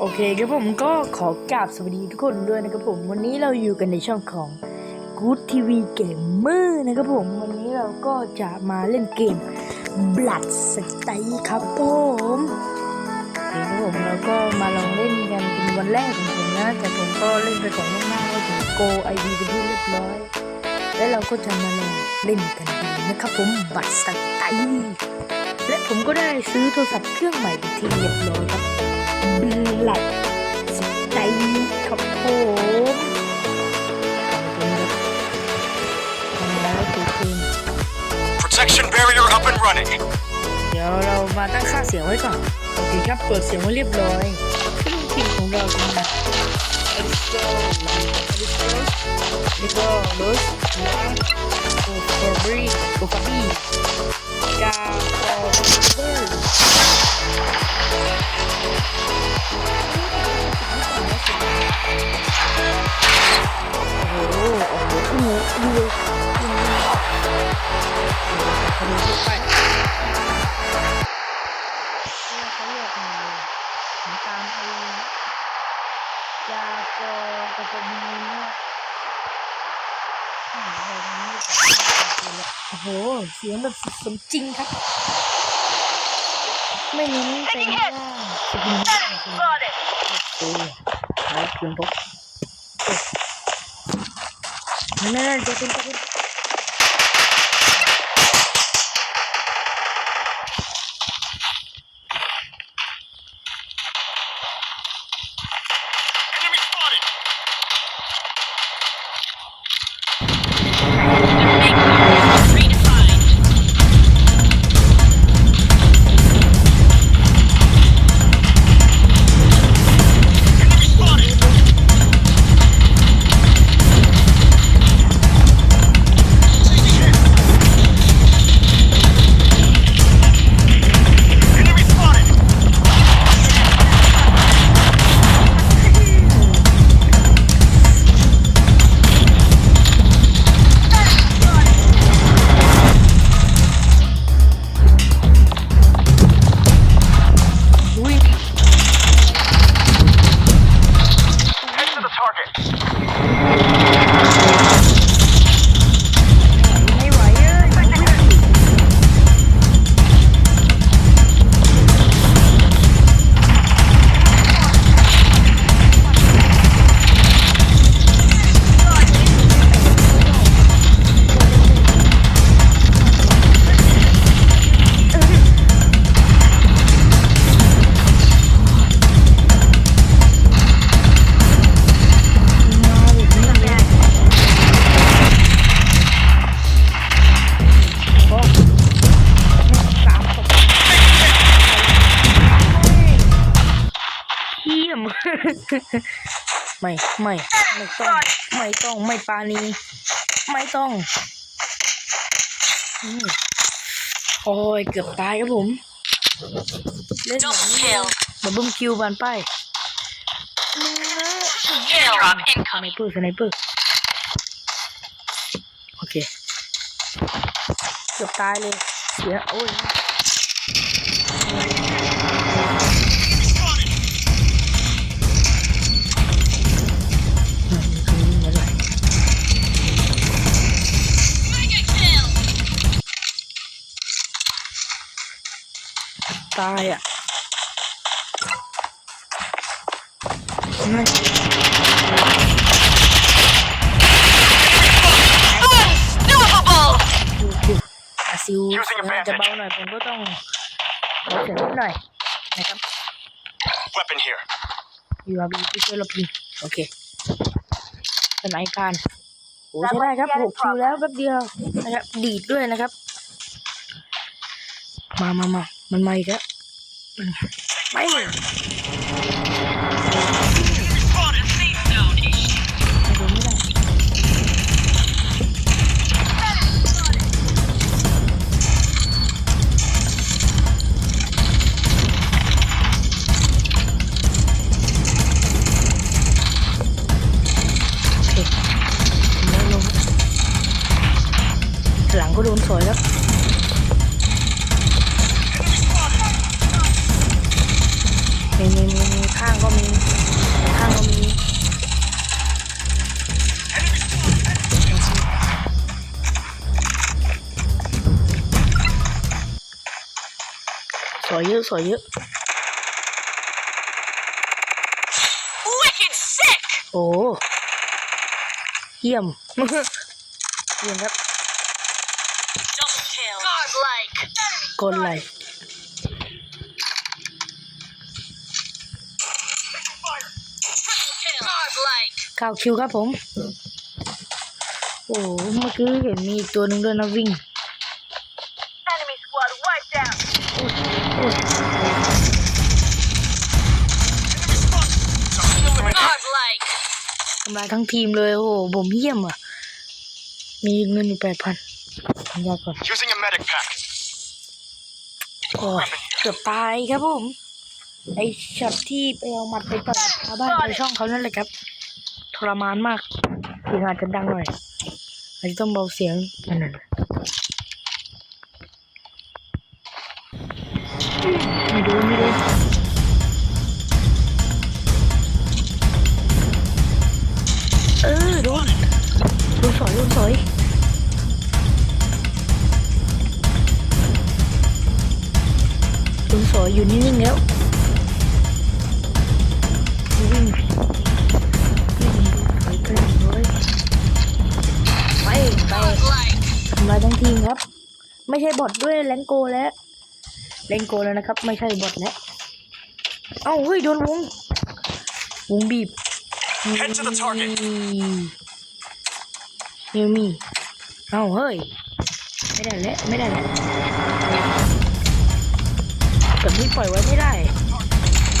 โอเคครับผมก็ขอกราบสวัสดีทุกคนด้วยนะครับผม วันนี้เราอยู่กันในช่องของ Good TV Gamer นะครับผม วันนี้เราก็จะมาเล่นเกม Blood Style ครับผมโอเคครับผมเราก็มาลองเล่นกันเป็นวันแรกของผมนะ แต่ผมก็เล่นไปก่อนล่วงหน้าว่าถึง Go ID เป็นที่เรียบร้อย แล้วเราก็จะมาลองเล่นกันดูนะครับผม Blood Style และผมก็ได้ซื้อโทรศัพท์เครื่องใหม่เป็นที่เรียบร้อยครับ หลัดสไตล์ครับผมทำแล้วตัวคืน Protection barrier up and running. เดี๋ยวเรามาตั้งค่าเสียงไว้ก่อน โอเคครับ เปิดเสียงไว้เรียบร้อยเครื่องพิมพ์ของเราจะมา Let's go Let's go Let's go Los Go for Bree Go for B กา for Bird โอ้โหโอ้โหโอ้โหดูเดูเลยดูเลยไปเขาเรียกมันเลยตามไอยาโกกระสมินเนี่ยอืมอะไรนี้ โอ้โห เสียงแบบสมจริงครับ ไม่เน้นเป็นว่าสกินโอ้โหแล้วเสียงรถนั่นนั่นจะเป็นจะเป็น ไม่ไม่ไม่ต้องไม่ต้องไม่ปานีไม่ต้องโอ้ยเกือบตายครับผมเล่นแบบนี้แบบบึ้มคิวบานป้ายมึงนะ Airdrop สไนเปอร์สไนเปอร์โอเคเกือบตายเลยเสียโอ้ย ตายอะไม่ Unstoppable! ดูดูอาซิว Using เสียงอาจจะ advantage เบาหน่อยผมก็ต้องขอเสียงนิดหน่อยนะครับ Weapon here. อยู่อาบีที่ช่วยเราพิงโอเคสไนการโอ้ใช้ได้ครับหกคิวแล้วแป๊บเดียวนะครับ ดีดด้วยนะครับ มามามา มันมาอีกแล้วมันไม่ สวยเยอะสวยเยอะ Wicked sick! โอ้เยี่ยมเยี่ยมครับ Double kill. Godlike. กดไหล Triple kill. Godlike. ข่าวคิวครับผม โอ้เมื่อกี้เห็นมีอีกตัวหนึ่งด้วยนะวิ่ง Enemy squad wiped out. โอ้ย Godlike. ทำลายทั้งทีมเลยโอ้โหผมเยี่ยมอะ มีเงินอยู่แปดพันยากก่อน Using a medic pack. โอ้ยเกือบตายครับผม ไอช็อตที่ไปเอาหมัดไปต่อยกับชาวบ้านในช่องเขานั่นเลยครับ ทรมานมากเสียงอาจจะดังหน่อยอาจจะต้องเบาเสียงนั่นน่ ไม่ดูไม่ดูเออโดนโดนสอยโดนสอยโดนสอยอยู่นิ่งๆแล้ววิ่งวิ่งไปเลยไปไปทำลายทั้งทีมครับ ไม่ใช่บอทด้วยแรงโกแล้ว แรงโกแล้วนะครับ ไม่ใช่บอทแล้วเอ้าเฮ้ยโดนวงวงบีบ Head to the target. เมียวมีเอ้าเฮ้ย ไม่ได้แล้วไม่ได้แล้วแบบนี้ปล่อยไว้ไม่ได้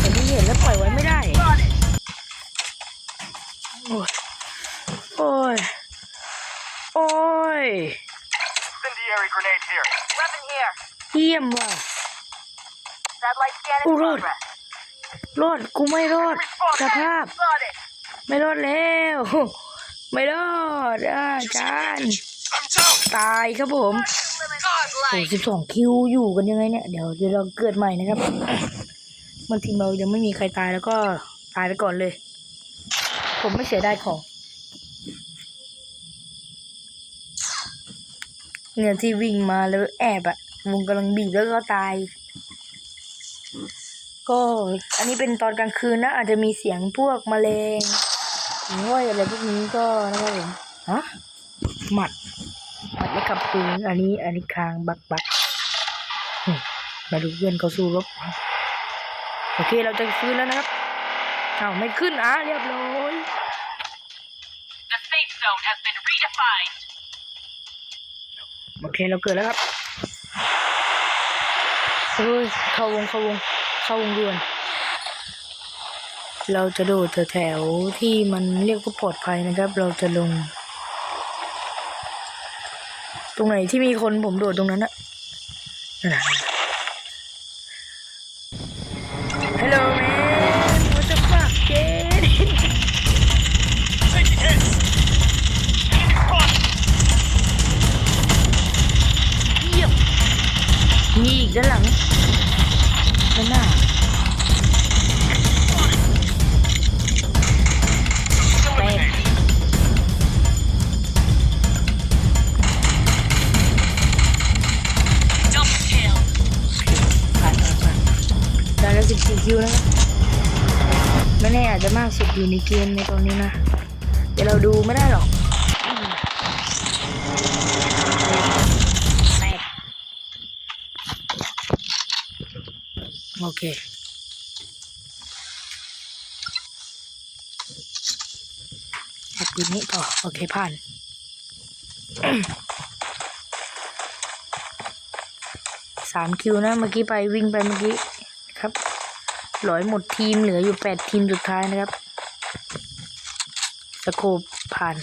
แบบนี้เห็นแล้วปล่อยไว้ไม่ได้โอ้ยโอ้ยโอ้ย Incendiary grenade here. Weapon here. เยี่ยมว่ะ Satellite scan Oh, Lord. รอดกูไม่รอดสภาพ Spotted. ไม่รอดแล้ว ไม่รอดอาจารย์ I'm down. ตายครับผมโอ้ Godlike. สิบสองคิวอยู่กันยังไงเนี่ย เดี๋ยวเดี๋ยวเราเกิดใหม่นะครับบางทีเรายังไม่มีใครตายแล้วก็ตายไปก่อนเลย ผมไม่เสียดายของเนี่ยที่วิ่งมาแล้วแอบอะวงกำลังบีบแล้วก็ตาย ก็อันนี้เป็นตอนกลางคืนนะ อาจจะมีเสียงพวกแมลงหิ่งห้อยอะไรพวกนี้ก็นะครับผมฮะหมัดหมัดไม่ขับปืนอันนี้อันนี้คางบักบักนี่มาดูเพื่อนเขาสู้รบโอเคเราจะฟื้นแล้วนะครับอ้าวไม่ขึ้นอะเรียบร้อย The safe zone has been redefined. โอเคเราเกิดแล้วครับ เฮ้ยเข้าวงเข้าวงเข้าวงด่วน เราจะโดดแถวที่มันเรียกว่าปลอดภัยนะครับ เราจะลง ตรงไหนที่มีคนผมโดดตรงนั้นอะนั่นน่ะ Hello man อยู่ในเกมในตอนนี้นะ เดี๋ยวเราดูไม่ได้หรอกอืมแตกโอเคแบบนี้ต่อโอเคผ่านสามคิวนะเมื่อกี้ไปวิ่งไปเมื่อกี้ครับหลอยหมดทีมเหลืออยู่แปดทีมสุดท้ายนะครับ สโคปผ่าน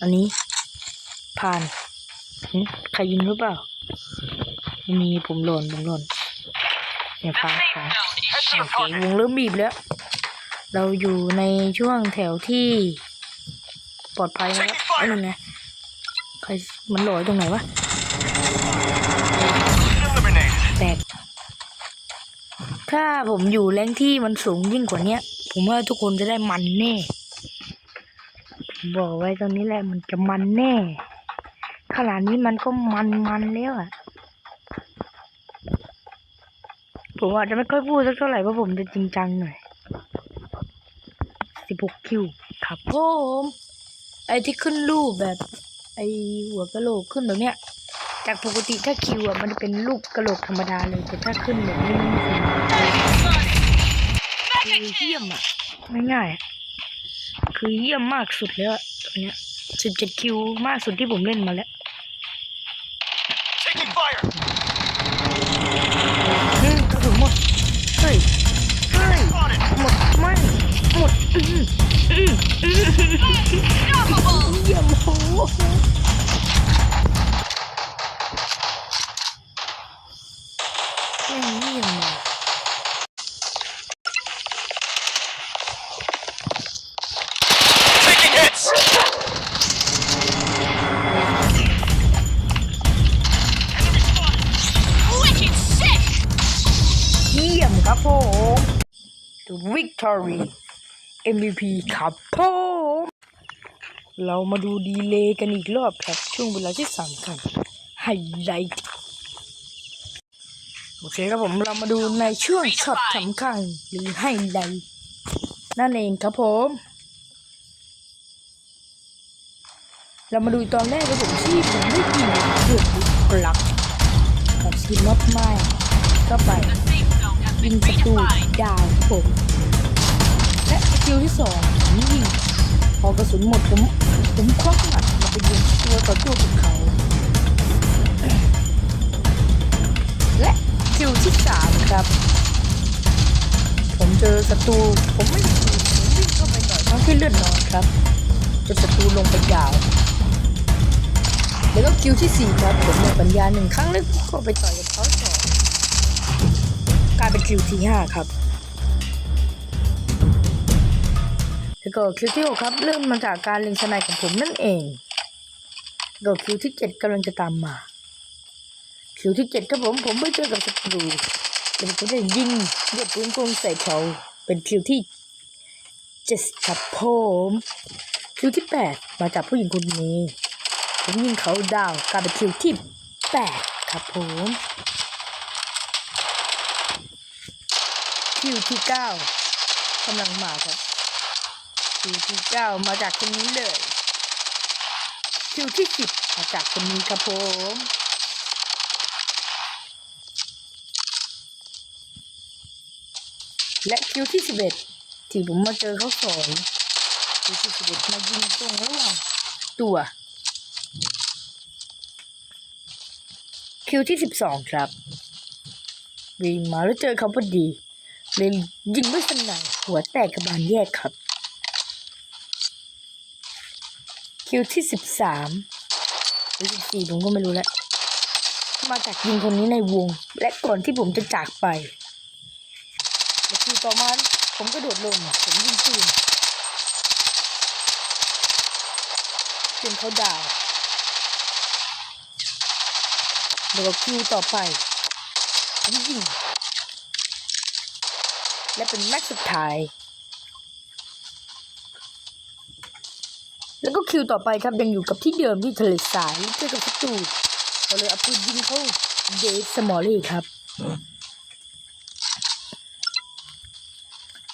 อันนี้ ผ่านใครยิงหรือเปล่าไม่มีผมหล่นผมหล่นเนี่ยผ่านผ่านโอเควงเริ่มบีบแล้ว เราอยู่ในช่วงแถวที่ ปลอดภัยนะครับไอ้นั่นไงใครมันหลอยตรงไหนวะแตกถ้าผมอยู่แรงที่มันสูงยิ่งกว่านี้ผมว่าทุกคนจะได้มันแน่ บอกไว้ตอนนี้แหละมันจะมันแน่ขนาดนี้มันก็มันมันๆแล้วอะผมอาจจะไม่ค่อยพูดสักเท่าไหร่เพราะผมจะจริงจังหน่อยสิบหกคิวครับผมไอ้ที่ขึ้นรูปแบบ ไอ้หัวกะโหลกขึ้นแบบเนี้ย จากปกติถ้าคิวอะมันจะเป็นรูปกะโหลกธรรมดาเลยแต่ถ้าขึ้นแบบนี้มันคือเยี่ยมอะง่ายๆอะ คือเยี่ยมมากสุดแล้วอะตอนเนี้ยสิบเจ็ดคิวมากสุดที่ผมเล่นมาแล้ว Taking fire! อืมกระสุนหมด เฮ้ย เฮ้ย Spotted! หมดไม่หมด อืมอืมอืมเยี่ยมโห Story MVP ครับผมเรามาดูดีเลย์กันอีกรอบครับ ช่วงเวลาที่สำคัญไฮไลท์โอเคครับผมเรามาดูในช่วงช็อตสำคัญหรือไฮไลท์นั่นเองครับผม เรามาดูตอนแรกครับผมที่ผมได้ยินเดือดกลักกับสกินน็อตไม้เข้าไปยิงประตูดาวผม กิลที่สองผมยิงพอกระสุนหมดผมผมควักหมัดมาไปยิงตัวต่อตัวกับเขา และสกิลที่สามครับ ผมเจอศัตรูผมไม่ยิงผมวิ่งเข้าไปต่อยทั้งที่เลือดน้อยครับจนศัตรูลงไปยาว แล้วก็คิวที่สี่ครับผมมีปัญญาหนึ่งครั้งแล้วก็ไปต่อยกับเขาต่อกลายเป็นคิวที่ห้าครับ แล้วก็คิวที่หกครับเริ่มมาจากการเล็งสนด์ของผมนั่นเองแล้วก็คิวที่เจ็ดกำลังจะตามมาคิวที่เจ็ดครับผมผมไปเจอกับศัตรูแล้วผมก็ได้ยิงด้วยปืนกลใส่เขาเป็นคิวที่เจ็ดครับผมคิวที่แปดมาจากผู้หญิงคนนี้ผมยิงเขาดาวกลายเป็นคิวที่แปดครับผมคิวที่เก้ากำลังมาครับ คิวที่เก้ามาจากคนนี้เลย คิวที่สิบมาจากคนนี้ครับผมและคิวที่สิบเอ็ดที่ผมมาเจอเขาสองคิวที่สิบเอ็ดมายิงตรงระหว่างตัว คิวที่สิบสองครับวิ่งมาแล้วเจอเขาพอดีเลยยิงไม่สนั่นหัวแตกกระบาลแยกครับ คิวที่สิบสามหรือสิบสี่ผมก็ไม่รู้แล้ว มาจากยิงคนนี้ในวง และก่อนที่ผมจะจากไปและคิวต่อมาผมก็โดดลงผมยิงปืนจนเขาดาวแล้วก็คิวต่อไปผมยิงและเป็นแม็กซ์สุดท้าย แล้วก็คิวต่อไปครับยังอยู่กับที่เดิมที่ทะเลทรายเจอกับศัตรูเราเลยเอาปืนยิงเขาเดฟสมอลลี่ครับ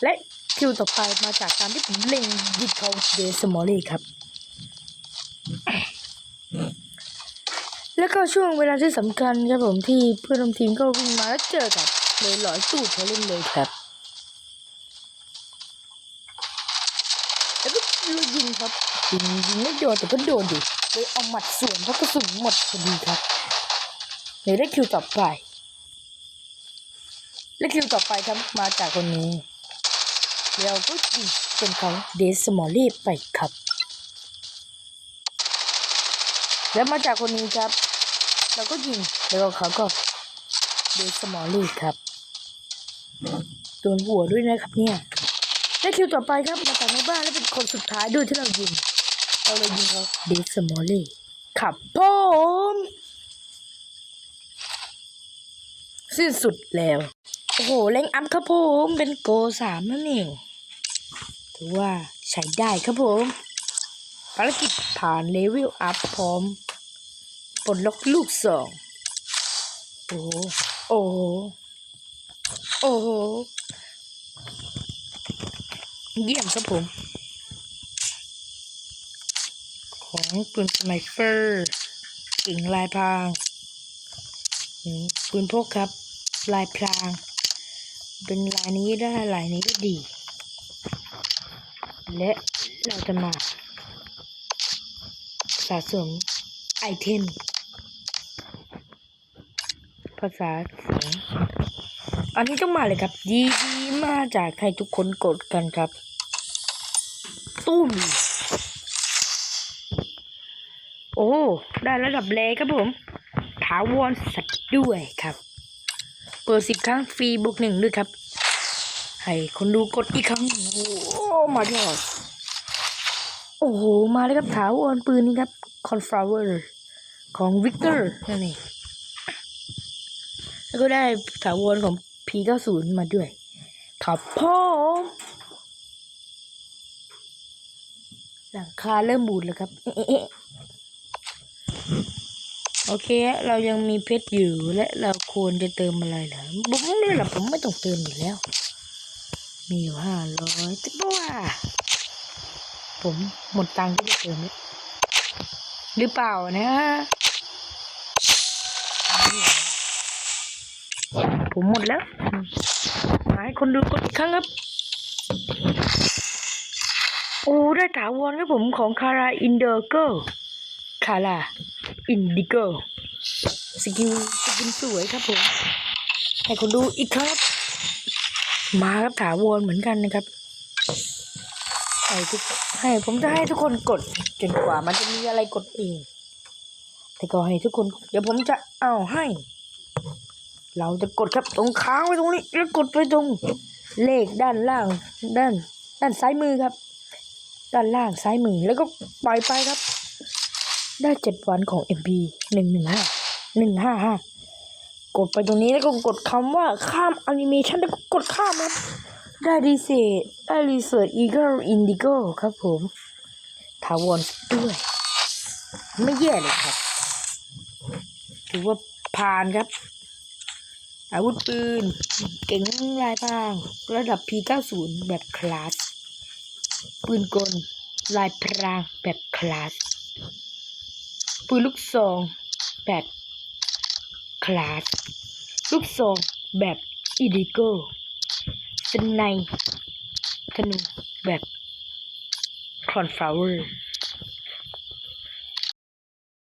และคิวต่อไปมาจากการที่ผมเล็งยิงเขาเดฟสมอลลี่ครับ แล้วก็ช่วงเวลาที่สำคัญครับผมที่เพื่อนร่วมทีมก็วิ่งมาแล้วเจอกับเลยหลอยตูดเขาเล่นเลยครับ แล้วก็เล ยิงครับยิงยิงไม่โดนแต่ก็โดนดิเลยเอาหมัดสวนเพราะกระสุนหมดพอดีครับเลยได้คิวต่อไปและคิวต่อไปครับมาจากคนนี้เราก็ยิงจนเขาเดสมอลลี่ไปครับ แล้วมาจากคนนี้ครับเราก็ยิงแล้วเขาก็เดสมอลลี่ครับโดนหัวด้วยนะครับเนี่ย และคิวต่อไปครับมาจากในบ้านและเป็นคนสุดท้ายด้วยที่เรายิงเราเลยยิงเขาเดสมอลลี่ขับผมสิ้นสุดแล้ว โอ้โหเล่งอัพครับผมเป็นโกสามนั่นเองถือว่าใช้ได้ครับผมภารกิจผ่านเลเวลอัพพร้อมปลดล็อกลูกสองโอ้โหโอ้โหโอ้โห เยี่ยมครับผม ของปืนสไนเปอร์กิ่งลายพรางปืนพกครับ ลายพราง เป็นลายนี้ได้ลายนี้ก็ดี และเราจะมา สะสมไอเทมภาษาเสียงอันนี้ต้องมาเลยครับ ดีดีมาจากให้ทุกคนกดกันครับ ตุ้ม โอ้ ได้ระดับเลครับผมถาวรสัตว์ด้วยครับ เปิดสิบครั้งฟรีบวกหนึ่งด้วยครับ ให้คนดูกดอีกครั้ง โอ้มาดอดโอ้โห มาเลยครับถาวรปืนนี้ครับคอนฟลาวเวอร์ของวิกเตอร์นั่นเองแล้วก็ได้ถาวรของ P90 มาด้วย ครับพ่อม หลังคาเริ่มบูดแล้วครับ โอเค เรายังมีเพชรอยู่และเราควรจะเติมอะไรเหรอผมไม่หรอกผมไม่ต้องเติมอยู่แล้ว มีอยู่ห้าร้อยแต่ว่า ผมหมดตังค์ที่จะเติมแล้วหรือเปล่านะ ผมหมดแล้วมาให้คนดูกดอีกครั้งครับ โอ้ ได้ถาวรครับผมของคาราอินเดอร์เกิลคาราอินดิเกิลสกิลสกินสวยครับผม ให้คนดูอีกครับ มาครับถาวรเหมือนกันนะครับให้ทุกให้ผมจะให้ทุกคนกดจนกว่ามันจะมีอะไรกดเองแต่ก็ให้ทุกคน เดี๋ยวผมจะเอาให้ เราจะกดครับตรงค้างไว้ตรงนี้ แล้วกดไปตรงเลขด้านล่าง ด้าน ด้านซ้ายมือครับ ด้านล่างซ้ายมือแล้วก็ปล่อยไปครับ ได้เจ็ดวันของ MP หนึ่งหนึ่งห้าหนึ่งห้าห้ากดไปตรงนี้แล้วก็กดคำว่าข้ามแอนิเมชันแล้วก็กดข้ามครับ ได้รีเซตได้รีเสิร์ชอีเกิลอินดิโกครับผมถาวรด้วย ไม่แย่เลยครับ ถือว่าผ่านครับ อาวุธปืน เก่งลายพราง ระดับ P90 แบบคลาส ปืนกลลายพรางแบบคลาส ปืนลูกซองแบบคลาส ลูกซองแบบอีดิโก้สไนธนูแบบคอนฟลาวเวอร์